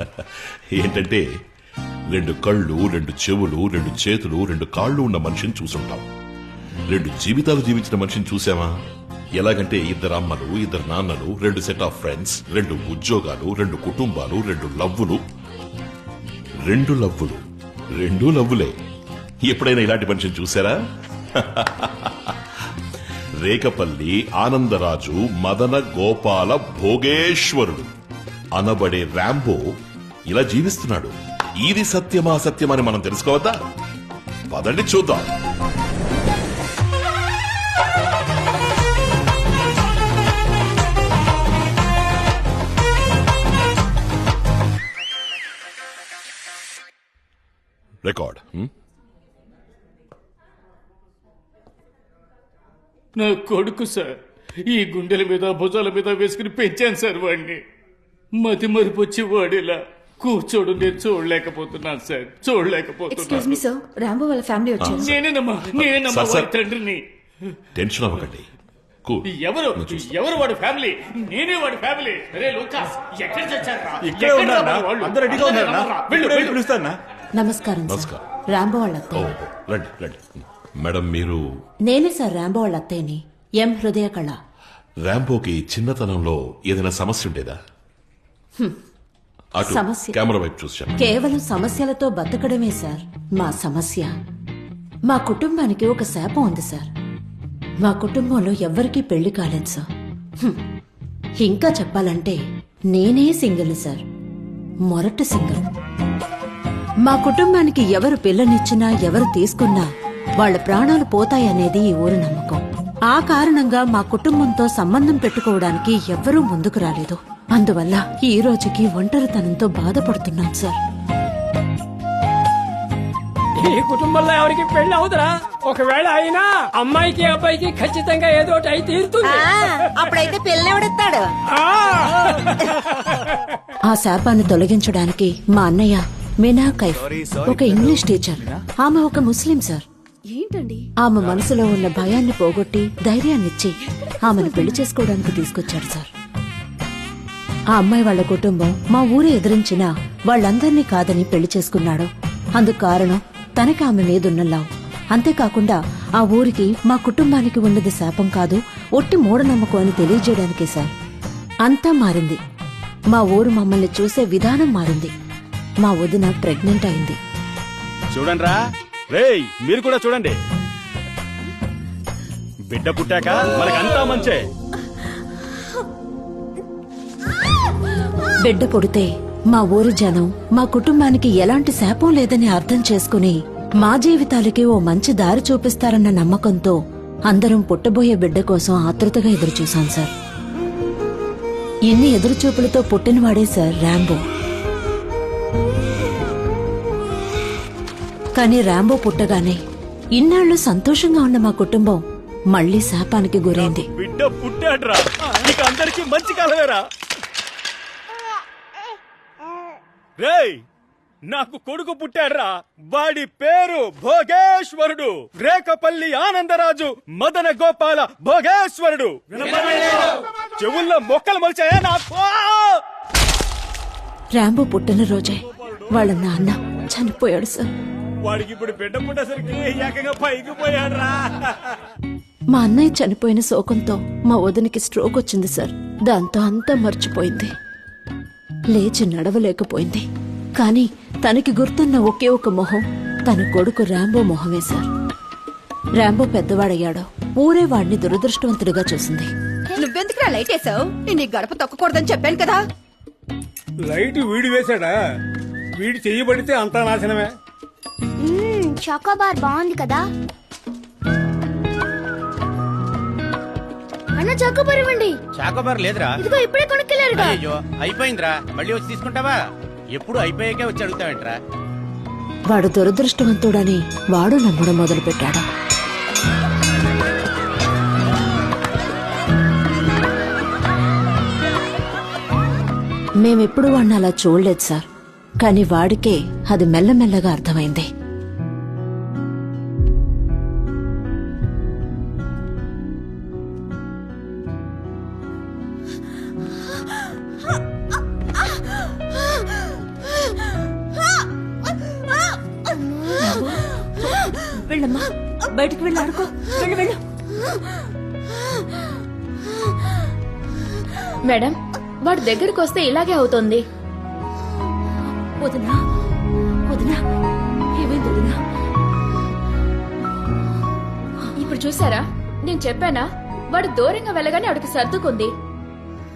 ఏంటంటే రెండు కళ్ళు రెండు చెవులు రెండు చేతులు రెండు కాళ్ళు ఉన్న మనిషిని చూసుంటాం. రెండు జీవితాలు జీవించిన మనిషిని చూసామా? ఎలాగంటే ఇద్దరు అమ్మలు ఇద్దరు నాన్నలు రెండు సెట్ ఆఫ్ ఫ్రెండ్స్ రెండు ఉద్యోగాలు రెండు కుటుంబాలు రెండు లవ్వులు. రెండు లవ్వులు. రెండు లవ్వులే. ఎప్పుడైనా ఇలాంటి మనిషిని చూసారా? రేకపల్లి ఆనందరాజు మదన గోపాల భోగేశ్వరుడు. అనబడే ర్యాంబో ఇలా జీవిస్తున్నాడు. ఇది సత్యమా సత్యమని మనం తెలుసుకోవద్దా? పదండి చూద్దాం. Record hmm? నా కొడుకు సార్ ఈ గుండెల మీద భుజాల మీద వేసుకుని పెంచాను సార్ వాడిని మతి మరిపొచ్చి వాడిలా కూర్చోడు నేను చూడలేకపోతున్నాను సార్. ఎక్స్క్యూజ్ చూడలేకపోతున్నాను మీ సార్ రాంబో వాళ్ళ ఫ్యామిలీ వచ్చారు. నేనేనమ్మా సార్, సార్. వాడి తండ్రిని. టెన్షన్ అవ్వకండి. కూల్. ఎవరు? నేను చూస్తాను. ఎవరు వాడి ఫ్యామిలీ? నేనే వాడి ఫ్యామిలీ. రే లూకాస్ ఎక్కడ చచ్చారా ఇక్కడే ఉన్నారా అందరు రెడీగా ఉన్నారా వెళ్ళు వెళ్ళు. పిలుస్తానా నమస్కారం సార్ నమస్కారం. రాంబో వాళ్ళ ఓ అత్తయ్య రండి రండి. మేడం మీరు నేనే సార్ రాంబో వాళ్ళ అత్తయ్యని. ఎం హృదయ కళ ర్యాంబోకి చిన్నతనంలో ఏదైనా సమస్య ఉండేదా? అటు సమస్య. కెమెరా వైపు చూసాను కేవలం సమస్యలతో బతకడమే సార్. మా సమస్య. మా కుటుంబానికి ఒక శాపం ఉంది సార్. మా కుటుంబంలో ఎవ్వరికీ పెళ్ళి కాలేదు సార్. హ్మ్. ఇంకా చెప్పాలంటే నేనే సింగిల్ సార్. మొరటి సింగిల్ మా కుటుంబానికి ఎవరు పిల్లనిచ్చినా ఎవరు తీసుకున్నా వాళ్ళ ప్రాణాలు పోతాయనేది ఈ ఊరు నమ్మకం. ఆ కారణంగా మా కుటుంబంతో సంబంధం పెట్టుకోవడానికి ఎవ్వరూ ముందుకు రాలేదు. అందువల్ల ఈ రోజుకి ఒంటరితనంతో బాధపడుతున్నాను సార్. ఈ కుటుంబంలో ఎవరికి పెళ్ళి అవుతురా ఒకవేళ అయినా అమ్మాయికి అబ్బాయికి ఖచ్చితంగా ఏదో ఒకటి అయి తీరుతుంది. అప్పుడైతే పిల్లెవడెత్తాడు ఆ! ఆ శాపాన్ని తొలగించడానికి మా అన్నయ్య మినా కైఫ్ ఒక ఇంగ్లీష్ టీచర్. ఆమె ఒక ముస్లిం సార్. ఏంటండి? ఆమె మనసులో ఉన్న భయాన్ని పోగొట్టి ధైర్యాన్నిచ్చి ఆమెను పెళ్ళి చేసుకోవడానికి తీసుకొచ్చాడు సార్. ఆ అమ్మాయి వాళ్ళ కుటుంబం మా ఊరే ఎదిరించినా వాళ్ళందర్నీ కాదని పెళ్ళి చేసుకున్నాడు. అందుకు కారణం తనకి ఆమె మీదున్న లావు. అంతేకాకుండా ఆ ఊరికి మా కుటుంబానికి ఉన్నది శాపం కాదు ఒట్టి మూఢనమ్మకం అని తెలియజేయడానికే సార్. అంతా మారింది. మా ఊరు మమ్మల్ని చూసే విధానం మారింది. మా వదిన ప్రెగ్నెంట్ అయింది. చూడండిరా. రేయ్ మీరు కూడా చూడండి. బిడ్డ పుట్టాక మనకంతా మంచే. బిడ్డ పుడితే మా ఊరి జనం మా కుటుంబానికి ఎలాంటి శాపం లేదని అర్థం చేసుకుని మా జీవితాలకి ఓ మంచి దారి చూపిస్తారన్న నమ్మకంతో అందరం పుట్టబోయే బిడ్డ కోసం ఆతృతగా ఎదురుచూశాం సార్. ఎన్ని ఎదురుచూపులతో పుట్టినవాడే సార్ ర్యాంబో కానీ ర్యాంబో పుట్టగానే ఇన్నాళ్ళు సంతోషంగా ఉన్న మా కుటుంబం మళ్ళీ శాపానికి గురైంది. బిడ్డ పుట్టాడ్రా. అందరికీ మంచి కాలమేరా రేయ్ నాకు కొడుకు పుట్టాడ్రా. వాడి పేరు భోగేశ్వరుడు. రేకపల్లి ఆనందరాజు మదన గోపాల భోగేశ్వరుడు. చెవుల్లో మొక్కలు మొలిచాయా నాకు? ర్యాంబో పుట్టినరోజే వాళ్ళ నాన్న చనిపోయాడు సార్. వాడికి ఇప్పుడు బిడ్డ పుట్టేసరికి ఏకంగా పైకి పోయాడ్రా మా అన్నయ్య చనిపోయిన శోకంతో మా వదినికి స్ట్రోక్ వచ్చింది సార్. దాంతో అంతా మర్చిపోయింది. లేచి నడవలేకపోయింది. కానీ తనకి గుర్తున్న ఒకే ఒక మొహం తన కొడుకు రాంబో మొహమే సార్. రాంబో పెద్దవాడయ్యాడో. ఊరే వాడిని దురదృష్టవంతుడిగా చూసింది. నువ్వెందుకురా లైట్ వేసావు? నేను గడప తొక్కకూడదని చెప్పాను కదా. లైట్ వీడి వేశాడా? వీడి చెయ్యబడితే అంతా నాశనమే. చాకోబార్ బాగుంది కదా. అన్న చాకోబార్ ఇవ్వండి చాకోబార్ లేదురా. ఇదిగో ఇప్పుడే కొనుక్కెళ్ళారుగా. అయ్యో అయిపోయిందిరా. మళ్ళీ వచ్చి తీసుకుంటావా? ఎప్పుడు అయిపోయాకే వచ్చి అడుగుతావేంట్రా? వాడు దురదృష్టవంతుడని వాడు నమ్మడం మొదలుపెట్టాడు. మేమెప్పుడు వాడిని అలా చూడలేదు సార్. కానీ వాడికే అది మెల్లమెల్లగా అర్థమైంది. వెళ్ళమ్మా. వెళ్ళి ఆడుకో. వెళ్ళు వెళ్ళు. మేడం వాడి దగ్గరకు వస్తే ఇలాగే అవుతుంది. వదినా వదినా ఏమైంది ఇప్పుడు చూసారా? నేను చెప్పానా? వాడు దూరంగా వెళ్ళగానే అడుగు సర్దుకుంది.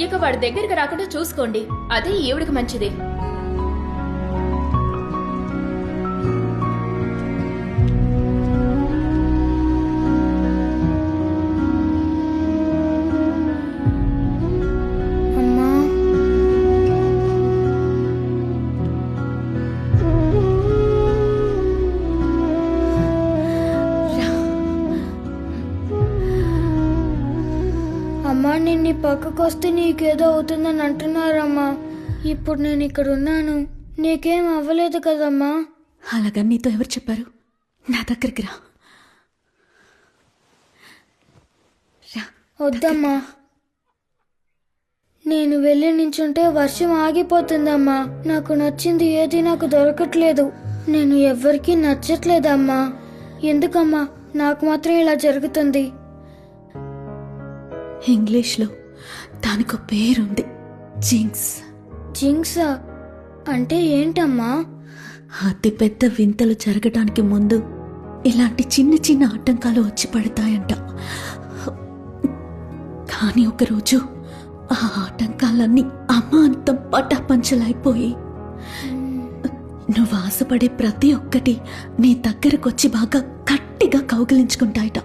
ఇక వాడి దగ్గరికి రాకుండా చూసుకోండి. అదే ఈవిడికి మంచిది. పక్కకు వస్తే నీకేదో అవుతుందని అంటున్నారమ్మా. ఇప్పుడు నేను ఇక్కడ ఉన్నాను. నీకేం అవ్వలేదు కదమ్మా. అలాగా నీతో ఎవరు చెప్పారు? నా దగ్గరికి రా. రా వద్దమ్మా. నేను వెళ్ళి నించుంటే వర్షం ఆగిపోతుందమ్మా. నాకు నచ్చింది ఏది నాకు దొరకట్లేదు. నేను ఎవ్వరికీ నచ్చట్లేదమ్మా. ఎందుకమ్మా? నాకు మాత్రం ఇలా జరుగుతుంది. ఇంగ్లీష్లో దానికో పేరుంది. జింక్స్. జింక్సా అంటే ఏంటమ్మా? అతి పెద్ద వింతలు జరగడానికి ముందు ఇలాంటి చిన్న చిన్న ఆటంకాలు వచ్చి పడతాయంట. కానీ ఒకరోజు ఆ ఆటంకాలన్నీ అమాంతం పటాపంచలైపోయి. నువ్వు ఆశపడే ప్రతి ఒక్కటి నీ దగ్గరకొచ్చి బాగా గట్టిగా కౌగిలించుకుంటాయట.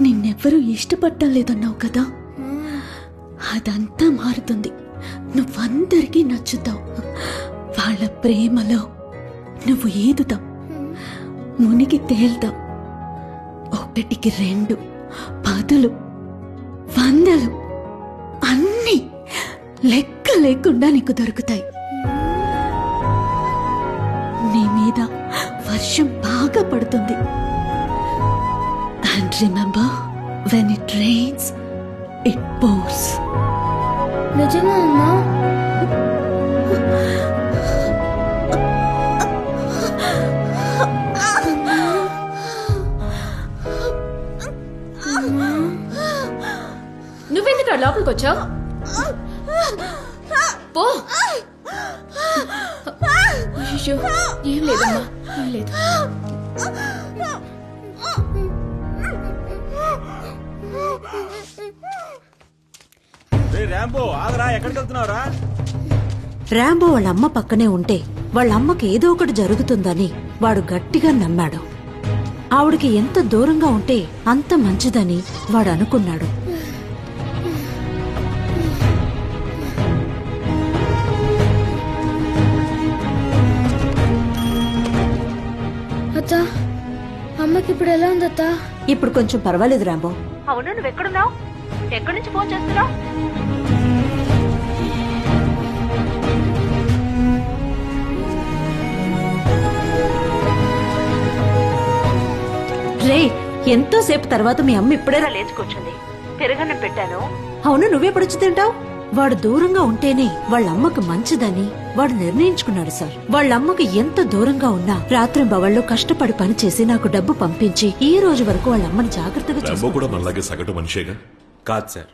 నిన్నెవ్వరూ ఇష్టపడటం లేదన్నావు కదా? అదంతా మారుతుంది. నువ్వందరికీ నచ్చుతావు. వాళ్ళ ప్రేమలో నువ్వు ఈదుతావు. మునిగి తేల్తావు. ఒకటికి రెండు పదులు వందలు అన్నీ లెక్క లేకుండా నీకు దొరుకుతాయి. నీ మీద వర్షం బాగా పడుతుంది. And remember when it rains it pours నిజమా అమ్మా. నువ్వెందుకు లోపలికి వచ్చావు? పో. ఏం లేదమ్మా ఏం లేదు. రే రాంబో ఆగరా ఎక్కడికి వెళ్తున్నావురా? రాంబో వాళ్ళ అమ్మ పక్కనే ఉంటే వాళ్ళ అమ్మకి ఏదో ఒకటి జరుగుతుందని వాడు గట్టిగా నమ్మాడు. ఆవిడకి ఎంత దూరంగా ఉంటే అంత మంచిదని వాడు అనుకున్నాడు. అత్త అమ్మకి ఇప్పుడు ఎలా ఉంది అత్త ఇప్పుడు కొంచెం పర్వాలేదు రాంబో. అవును నువ్వు ఎక్కడున్నావు ఎక్కడి నుంచి ఫోన్ చేస్తున్నావు? రే ఎంతోసేపు తర్వాత మీ అమ్మ ఇప్పుడేనా లేచుకొచ్చింది పెరగన్నం పెట్టాను. అవును నువ్వెప్పుడొచ్చి తింటావు? వాడు దూరంగా ఉంటేనే వాళ్ళ అమ్మకు మంచిదని వాడు నిర్ణయించుకున్నాడు సార్. వాళ్ళ అమ్మకి ఎంత దూరంగా ఉన్నా రాత్రి బవళ్ళు కష్టపడి పనిచేసి నాకు డబ్బు పంపించి ఈ రోజు వరకు వాళ్ళ అమ్మని జాగ్రత్తగా రాంబో చూసుకుంటాడు. కూడా మనలాగే సగటు మనిషేగా? కాదు సార్.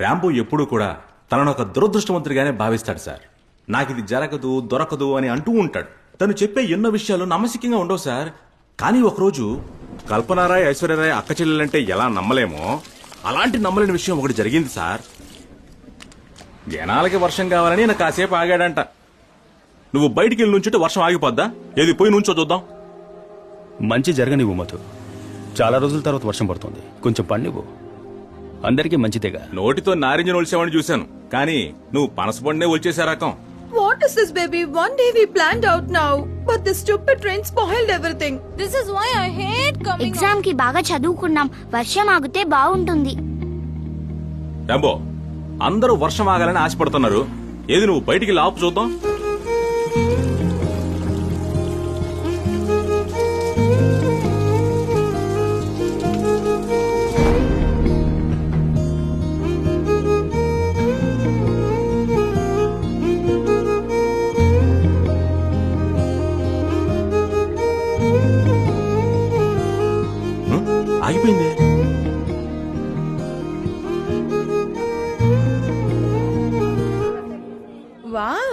రాంబో ఎప్పుడూ కూడా తనను ఒక దురదృష్టవంతుడిగానే భావిస్తాడు సార్. నాకు ఇది జరగదు దొరకదు అని అంటూ ఉంటాడు. తను చెప్పే ఎన్నో విషయాలు నమ్మశక్యంగా ఉండవు సార్. కానీ ఒకరోజు కల్పనారాయ్ ఐశ్వర్యరాయ్ అక్క చెల్లెలంటే ఎలా నమ్మలేమో? అలాంటి నమ్మలేని విషయం ఒకటి జరిగింది సార్. జనాలకి వర్షం కావాలని నాకు కాసేపు ఆగాడంట. నువ్వు బయటికి వెళ్ళి నుంచుంటే వర్షం ఆగిపోద్దా? ఏది పోయి నుంచో చూద్దాం. మంచి జరగనివ్వు మధు. చాలా రోజుల తర్వాత వర్షం పడుతుంది. కొంచెం పండివ్వు. అందరికీ మంచిదేగా. నోటితో నారింజ నొలిసేవాడిని చూశాను. కానీ నువ్వు పనసపండే వచ్చేసే రకం what is this baby one day we planned out now but this stupid train spoiled everything this is why I hate coming ఎగ్జామ్కి బాగా చదువుకున్నాం. వర్షం ఆగితే బాగుంటుంది. రాంబో అందరూ వర్షం ఆగాలని ఆశపడుతున్నారు. ఏది నువ్వు బయటికి లాపు చూద్దాం?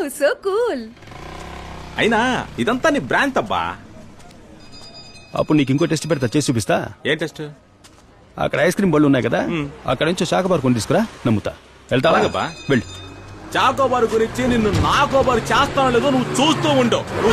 So cool. అయినా ఇదంతా నీ బ్రాండ్ అబ్బా. అప్పుడు నీకు ఇంకో టెస్ట్ పెడతా చేసి చూపిస్తా? ఏం టెస్ట్? అక్కడ ఐస్ క్రీమ్ బళ్ళు ఉన్నాయి కదా అక్కడ నుంచి చాకబార్ కొని తీసుకురా నమ్ముతా. వెళ్తావా. వెళ్ళు. చాకోబారు గురించి నిన్ను నాకోబారు చేస్తానో లేదో నువ్వు చూస్తూ ఉండవు.